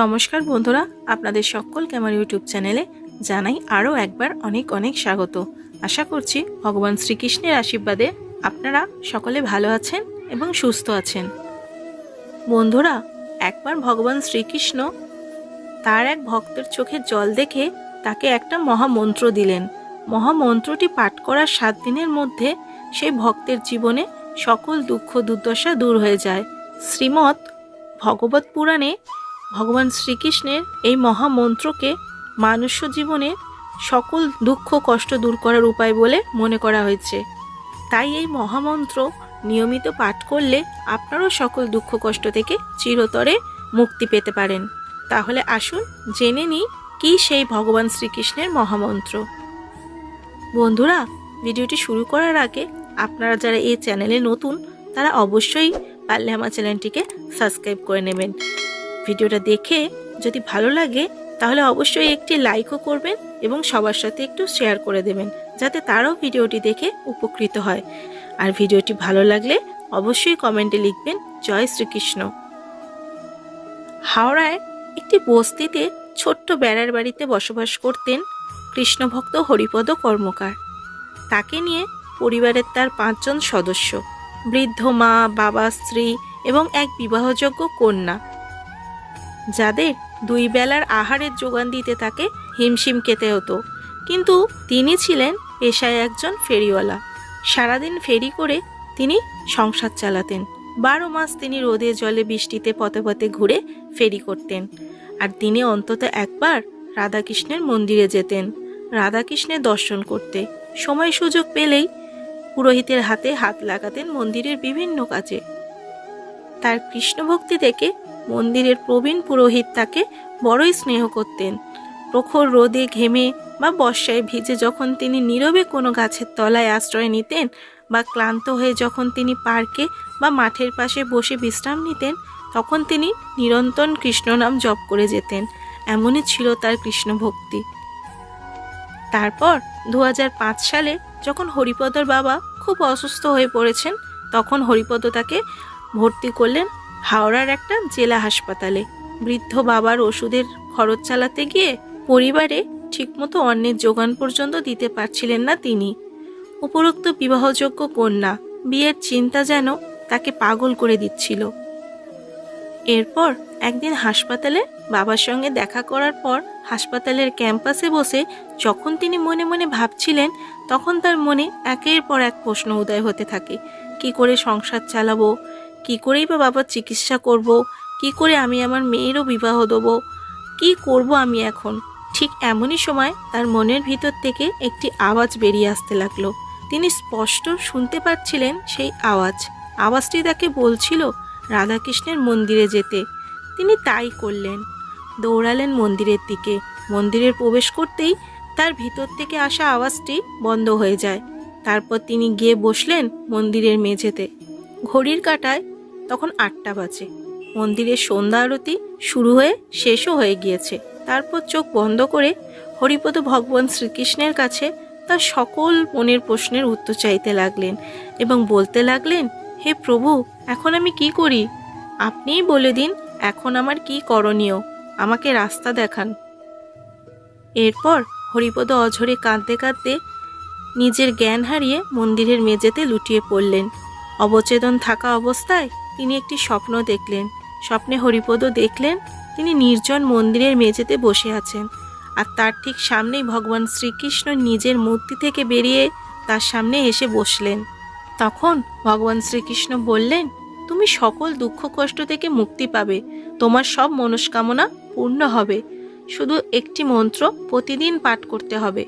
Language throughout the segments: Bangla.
নমস্কার বন্ধুরা, আপনাদের সকলকে আমার ইউটিউব চ্যানেলে জানাই আরও একবার অনেক অনেক স্বাগত। আশা করছি ভগবান শ্রীকৃষ্ণের আশীর্বাদে আপনারা সকলে ভালো আছেন এবং সুস্থ আছেন। বন্ধুরা, একবার ভগবান শ্রীকৃষ্ণ তার এক ভক্তের চোখে জল দেখে তাকে একটা মহামন্ত্র দিলেন। মহামন্ত্রটি পাঠ করার সাত দিনের মধ্যে সেই ভক্তের জীবনে সকল দুঃখ দুর্দশা দূর হয়ে যায়। শ্রীমৎ ভগবত পুরাণে ভগবান শ্রীকৃষ্ণের এই মহামন্ত্রকে মানুষ্য জীবনে সকল দুঃখ, কষ্ট দূর করার উপায় বলে মনে করা হয়েছে। তাই এই মহামন্ত্র নিয়মিত পাঠ করলে আপনারও সকল দুঃখ, কষ্ট থেকে চিরতরে মুক্তি পেতে পারেন। তাহলে আসুন জেনে নিই কি সেই ভগবান শ্রীকৃষ্ণের মহামন্ত্র। বন্ধুরা, ভিডিওটি শুরু করার আগে আপনারা যারা এই চ্যানেলে নতুন, তারা অবশ্যই পারলে আমার চ্যানেলটিকে সাবস্ক্রাইব করে নেবেন। ভিডিওটা দেখে যদি ভালো লাগে, তাহলে অবশ্যই একটি লাইকও করবেন এবং সবার সাথে একটু শেয়ার করে দেবেন, যাতে তারাও ভিডিওটি দেখে উপকৃত হয়। আর ভিডিওটি ভালো লাগলে অবশ্যই কমেন্টে লিখবেন, জয় শ্রীকৃষ্ণ। হাওড়ায় একটি বস্তিতে ছোট্ট বেড়ার বাড়িতে বসবাস করতেন কৃষ্ণভক্ত হরিপদ কর্মকার। তাকে নিয়ে পরিবারের তার পাঁচজন সদস্য, বৃদ্ধ মা, বাবা, স্ত্রী এবং এক বিবাহযোগ্য কন্যা। যাদের দুই বেলার আহারের যোগান দিতে তাকে হিমশিম খেতে হতো। কিন্তু তিনি ছিলেন পেশায় একজন ফেরিওয়ালা। সারাদিন ফেরি করে তিনি সংসার চালাতেন। বারো মাস তিনি রোদে জলে বৃষ্টিতে পথে পথে ঘুরে ফেরি করতেন। আর দিনে অন্তত একবার রাধাকৃষ্ণের মন্দিরে যেতেন। রাধাকৃষ্ণের দর্শন করতে। সময় সুযোগ পেলেই পুরোহিতের হাতে হাত লাগাতেন মন্দিরের বিভিন্ন কাজে। তার কৃষ্ণভক্তি দেখে মন্দিরের প্রবীণ পুরোহিত তাকে বড়ই স্নেহ করতেন। প্রখর রোদে ঘেমে বা বর্ষায় ভিজে যখন তিনি নীরবে কোনো গাছের তলায় আশ্রয় নিতেন বা ক্লান্ত হয়ে যখন তিনি পার্কে বা মাঠের পাশে বসে বিশ্রাম নিতেন, তখন তিনি নিরন্তর কৃষ্ণনাম জপ করে যেতেন। এমনই ছিল তার কৃষ্ণ ভক্তি তারপর দু হাজার পাঁচ সালে যখন হরিপদর বাবা খুব অসুস্থ হয়ে পড়েছেন, তখন হরিপদ তাকে ভর্তি করলেন হাওড়ার একটা জেলা হাসপাতালে। বৃদ্ধ বাবার ওষুধের খরচ চালাতে গিয়ে পরিবারে ঠিকমতো অন্যের যোগান পর্যন্ত দিতে পারছিলেন না তিনি। উপরোক্ত বিবাহযোগ্য কন্যা বিয়ের চিন্তা যেন তাকে পাগল করে দিচ্ছিল। এরপর একদিন হাসপাতালে বাবার সঙ্গে দেখা করার পর হাসপাতালের ক্যাম্পাসে বসে যখন তিনি মনে মনে ভাবছিলেন, তখন তার মনে একের পর এক প্রশ্ন উদয় হতে থাকে। কি করে সংসার চালাবো? কি করেই বা বাবার চিকিৎসা করব? কি করে আমি আমার মেয়েরও বিবাহ দেবো? কি করব আমি এখন? ঠিক এমনই সময় তার মনের ভিতর থেকে একটি আওয়াজ বেরিয়ে আসতে লাগল। তিনি স্পষ্ট শুনতে পাচ্ছিলেন সেই আওয়াজ। আওয়াজটি তাকে বলছিল রাধাকৃষ্ণের মন্দিরে যেতে। তিনি তাই করলেন। দৌড়ালেন মন্দিরের দিকে। মন্দিরের প্রবেশ করতেই তার ভিতর থেকে আসা আওয়াজটি বন্ধ হয়ে যায়। তারপর তিনি গিয়ে বসলেন মন্দিরের মেঝেতে। ঘড়ির কাঁটায় তখন আটটা বাজে। মন্দিরের সন্ধ্যা আরতি শুরু হয়ে শেষও হয়ে গিয়েছে। তারপর চোখ বন্ধ করে হরিপদ ভগবান শ্রীকৃষ্ণের কাছে তার সকল মনের প্রশ্নের উত্তর চাইতে লাগলেন এবং বলতে লাগলেন, হে প্রভু, এখন আমি কি করি? আপনিই বলে দিন, এখন আমার কি করণীয়? আমাকে রাস্তা দেখান। এরপর হরিপদ অঝরে কাঁদতে কাঁদতে নিজের জ্ঞান হারিয়ে মন্দিরের মেঝেতে লুটিয়ে পড়লেন। অবচেতন থাকা অবস্থায় তিনি একটি স্বপ্ন দেখলেন। স্বপ্নে হরিপদ দেখলেন, তিনি নির্জন মন্দিরের মেঝেতে বসে আছেন। আর তার ঠিক সামনেই ভগবান শ্রীকৃষ্ণ নিজের মূর্তি থেকে বেরিয়ে তার সামনে এসে বসলেন। তখন ভগবান শ্রীকৃষ্ণ বললেন, তুমি সকল দুঃখ কষ্ট থেকে মুক্তি পাবে। তোমার সব মনস্কামনা পূর্ণ হবে। শুধু একটি মন্ত্র প্রতিদিন পাঠ করতে হবে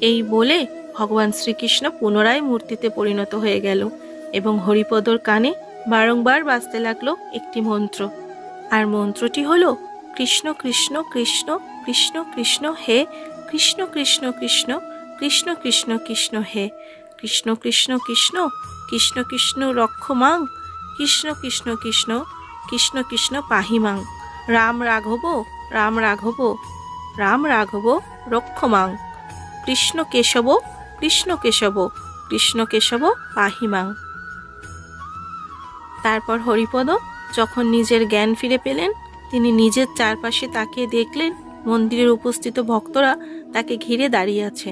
এই বলে ভগবান শ্রীকৃষ্ণ পুনরায় মূর্তিতে পরিণত হয়ে গেল এবং হরিপদর কানে বারংবার বাজতে লাগল একটি মন্ত্র আর মন্ত্রটি হলো কৃষ্ণ কৃষ্ণ কৃষ্ণ কৃষ্ণ কৃষ্ণ হে কৃষ্ণ কৃষ্ণ কৃষ্ণ কৃষ্ণ কৃষ্ণ কৃষ্ণ হে কৃষ্ণ কৃষ্ণ কৃষ্ণ কৃষ্ণ কৃষ্ণ রক্ষমাং কৃষ্ণ কৃষ্ণ কৃষ্ণ কৃষ্ণ কৃষ্ণ পাহিমাং রাম রাঘব রাম রাঘব রাম রাঘব রক্ষমাং কৃষ্ণ কেশব কৃষ্ণ কেশব কৃষ্ণ কেশব পাহিমাং তারপর হরিপদ যখন নিজের জ্ঞান ফিরে পেলেন, তিনি নিজের চারপাশে তাকিয়ে দেখলেন মন্দিরের উপস্থিত ভক্তরা তাকে ঘিরে দাঁড়িয়ে আছে।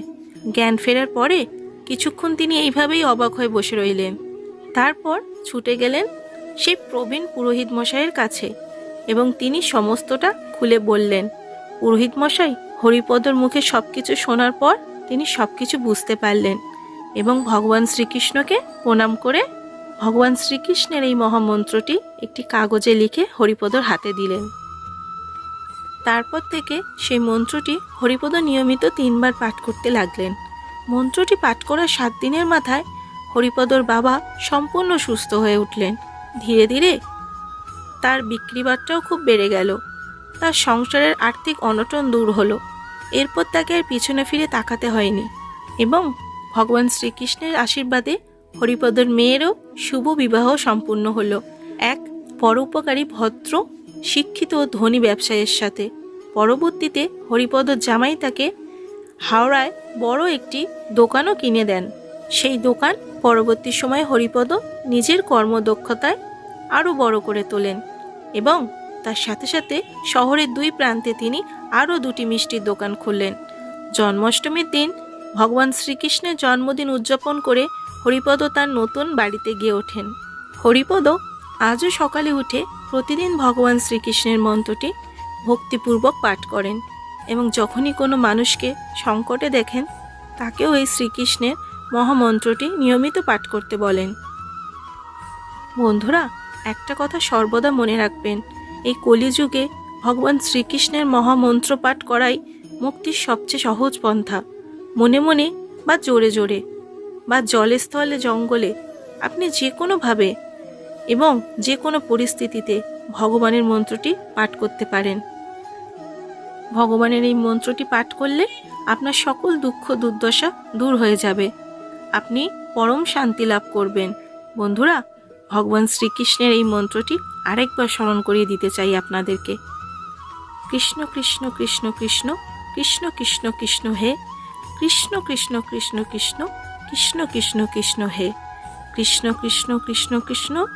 জ্ঞান ফেরার পরে কিছুক্ষণ তিনি এইভাবেই অবাক হয়ে বসে রইলেন। তারপর ছুটে গেলেন সেই প্রবীণ পুরোহিত মশাইয়ের কাছে এবং তিনি সমস্তটা খুলে বললেন, পুরোহিত মশাই, হরিপদর মুখে সব কিছু শোনার পর তিনি সব কিছু বুঝতে পারলেন এবং ভগবান শ্রীকৃষ্ণকে প্রণাম করে ভগবান শ্রীকৃষ্ণের এই মহামন্ত্রটি একটি কাগজে লিখে হরিপদর হাতে দিলেন। তারপর থেকে সেই মন্ত্রটি হরিপদ নিয়মিত তিনবার পাঠ করতে লাগলেন। মন্ত্রটি পাঠ করার সাত দিনের মাথায় হরিপদর বাবা সম্পূর্ণ সুস্থ হয়ে উঠলেন। ধীরে ধীরে তার বিক্রিবাটটাও খুব বেড়ে গেল। তার সংসারের আর্থিক অনটন দূর হলো। এরপর তাকে আর পিছনে ফিরে তাকাতে হয়নি এবং ভগবান শ্রীকৃষ্ণের আশীর্বাদে হরিপদর মেয়েরও শুভ বিবাহ সম্পূর্ণ হলো। এক, পরোপকারী ভদ্র, শিক্ষিত ও ধনী ব্যবসায়ীর সাথে। পরবর্তীতে হরিপদর জামাই তাকে হাওড়ায় বড় একটি দোকানও কিনে দেন। সেই দোকান পরবর্তী সময়ে হরিপদ নিজের কর্মদক্ষতায় আরও বড় করে তোলেন এবং তার সাথে সাথে শহরের দুই প্রান্তে তিনি আরও দুটি মিষ্টির দোকান খুললেন। জন্মাষ্টমীর দিন ভগবান শ্রীকৃষ্ণের জন্মদিন উদযাপন করে হরিপদ তার নতুন বাড়িতে গিয়ে ওঠেন। হরিপদ আজও সকালে উঠে প্রতিদিন ভগবান শ্রীকৃষ্ণের মন্ত্রটি ভক্তিপূর্বক পাঠ করেন এবং যখনই কোনো মানুষকে সংকটে দেখেন, তাকেও এই শ্রীকৃষ্ণের মহামন্ত্রটি নিয়মিত পাঠ করতে বলেন। বন্ধুরা, একটা কথা সর্বদা মনে রাখবেন, এই কলিযুগে ভগবান শ্রীকৃষ্ণের মহামন্ত্র পাঠ করাই মুক্তির সবচেয়ে সহজ পন্থা। মনে মনে বা জোরে জোরে বা জলে স্থলে জঙ্গলে আপনি যে কোনোভাবে এবং যে কোনো পরিস্থিতিতে ভগবানের মন্ত্রটি পাঠ করতে পারেন। ভগবানের এই মন্ত্রটি পাঠ করলে আপনার সকল দুঃখ, দুর্দশা দূর হয়ে যাবে। আপনি পরম শান্তি লাভ করবেন। বন্ধুরা, ভগবান শ্রীকৃষ্ণের এই মন্ত্রটি আরেকবার স্মরণ করিয়ে দিতে চাই আপনাদেরকে। কৃষ্ণ কৃষ্ণ কৃষ্ণ কৃষ্ণ কৃষ্ণ কৃষ্ণ কৃষ্ণ, হে। কৃষ্ণ কৃষ্ণ কৃষ্ণ কৃষ্ণ কৃষ্ণ কৃষ্ণ কৃষ্ণ হে। কৃষ্ণ কৃষ্ণ কৃষ্ণ কৃষ্ণ।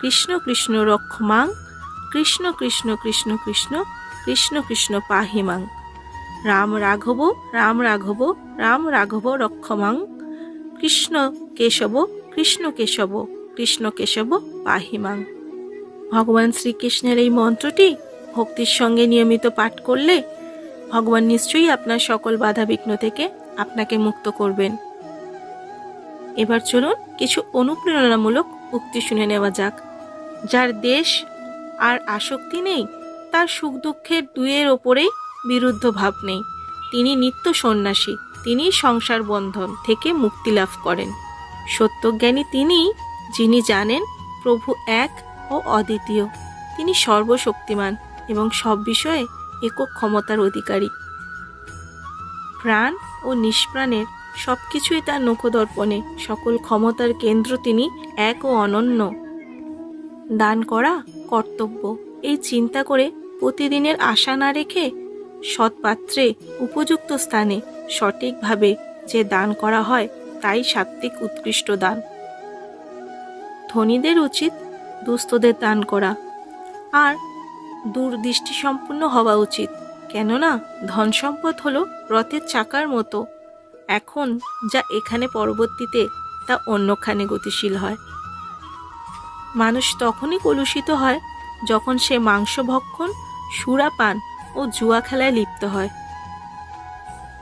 কৃষ্ণ কৃষ্ণ রক্ষমাং। কৃষ্ণ কৃষ্ণ কৃষ্ণ কৃষ্ণ। কৃষ্ণ কৃষ্ণ পাহিমাং। রাম রাঘব রাম রাঘব রাম রাঘব রক্ষমাং। কৃষ্ণ কেশব কৃষ্ণ কেশব কৃষ্ণ কেশব পাহিমাং। ভগবান শ্রীকৃষ্ণের এই মন্ত্রটি ভক্তির সঙ্গে নিয়মিত পাঠ করলে ভগবান নিশ্চয়ই আপনার সকল বাধা বিঘ্ন থেকে আপনাকে মুক্ত করবেন। এবার চলুন কিছু অনুপ্রেরণামূলক উক্তি শুনে নেওয়া যাক। যার দেশ আর আসক্তি নেই, তার সুখ দুঃখের দুয়ের ওপরেই বিরুদ্ধ ভাব নেই। তিনি নিত্য সন্ন্যাসী, তিনি সংসার বন্ধন থেকে মুক্তি লাভ করেন। সত্যজ্ঞানী তিনি, যিনি জানেন প্রভু এক ও অদ্বিতীয়। তিনি সর্বশক্তিমান এবং সব বিষয়ে একক ক্ষমতার অধিকারী। প্রাণ ও নিষ্প্রাণের সব কিছুই তার নখদর্পণে, সকল ক্ষমতার কেন্দ্র তিনি এক ও অনন্য। দান করা কর্তব্য। এই চিন্তা করে প্রতিদিনের আশা না রেখে সৎপাত্রে উপযুক্ত স্থানে সঠিকভাবে যে দান করা হয়, তাই সাত্ত্বিক উৎকৃষ্ট দান। ধনীদের উচিত দুস্থদের দান করা। আর দূরদৃষ্টি সম্পূর্ণ হওয়া উচিত। কেননা ধন সম্পদ হলো রথের চাকার মতো। এখন যা এখানে পরবর্তীতে তা অন্যখানে গতিশীল হয়। মানুষ তখনই কলুষিত হয় যখন সে মাংস ভক্ষণ সুরাপান ও জুয়া খেলায় লিপ্ত হয়।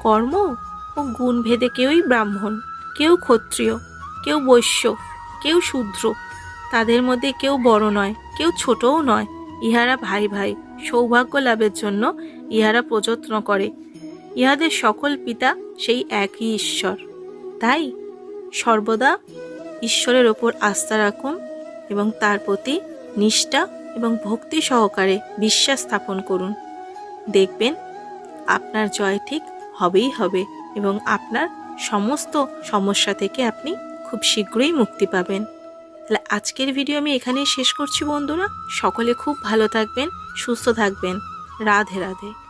কর্ম ও গুণ ভেদে কেউই ব্রাহ্মণ, কেউ ক্ষত্রিয়, কেউ বৈশ্য, কেউ শূদ্র, তাদের মধ্যে কেউ বড় নয়, কেউ ছোটও নয়। ইহারা ভাই ভাই, সৌভাগ্য লাভের জন্য ইহারা প্রযত্ন করে। ইহাদের সকল পিতা সেই একই ঈশ্বর। তাই সর্বদা ঈশ্বরের ওপর আস্থা রাখুন এবং তার প্রতি নিষ্ঠা এবং ভক্তি সহকারে বিশ্বাস স্থাপন করুন। দেখবেন আপনার জয় ঠিক হবেই হবে এবং আপনার সমস্ত সমস্যা থেকে আপনি খুব শীঘ্রই মুক্তি পাবেন। তাহলে আজকের ভিডিও আমি এখানেই শেষ করছি বন্ধুরা। সকলে খুব ভালো থাকবেন, সুস্থ থাকবেন। রাধে রাধে।